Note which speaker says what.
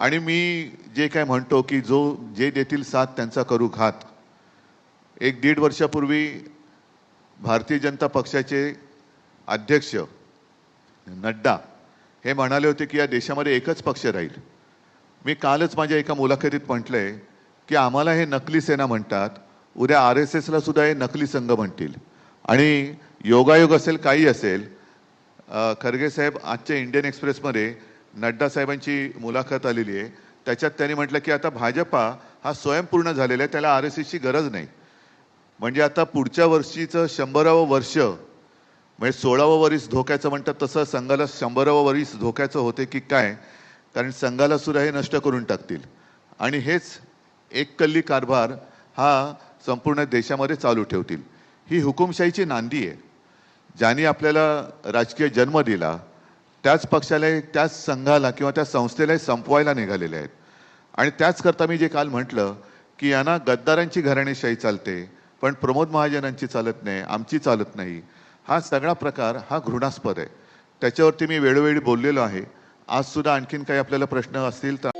Speaker 1: आणि मी जे काय म्हणतो की जो जे देतील साथ त्यांचा करू घात. एक दीड वर्षापूर्वी भारतीय जनता पक्षाचे अध्यक्ष नड्डा हे म्हणाले होते की या देशामध्ये एकच पक्ष राहील. मी कालच माझ्या एका मुलाखतीत म्हटलंय की आम्हाला हे नकली सेना म्हणतात उद्या आर एस एसला सुद्धा हे नकली संघ म्हणतील. आणि योगायोग असेल काही असेल खरगे साहेब आजच्या इंडियन एक्सप्रेसमध्ये नड्डा साहेबांची मुलाखत आलेली आहे. त्याच्यात त्यांनी म्हटलं की आता भाजपा हा स्वयंपूर्ण झालेला आहे त्याला आर एस एसची गरज नाही. म्हणजे आता पुढच्या वर्षीचं शंभरावं वर्ष म्हणजे सोळावं वरीस धोक्याचं म्हणतात तसं संघाला शंभरावं वरीस धोक्याचं होते की काय कारण संघाला सुद्धा हे नष्ट करून टाकतील. आणि हेच एक कल्ली कारभार हा संपूर्ण देशामध्ये चालू ठेवतील. ही हुकुमशाहीची नांदी आहे. ज्यांनी आपल्याला राजकीय जन्म दिला त्याच पक्षाला त्याच संघाला किंवा त्या संस्थेला संपवायला निघालेले आहेत. आणि त्याच करता मी जे काल म्हटलं की यांना गद्दारांची घराणेशाही चालते पण प्रमोद महाजनांची चालत नाही आमची चालत नाही. हा सगळा प्रकार हा घृणास्पद आहे. त्याच्यावरती मी वेळोवेळी बोललेलो आहे. आज सुद्धा आणखीन काही आपल्याला प्रश्न असतील तर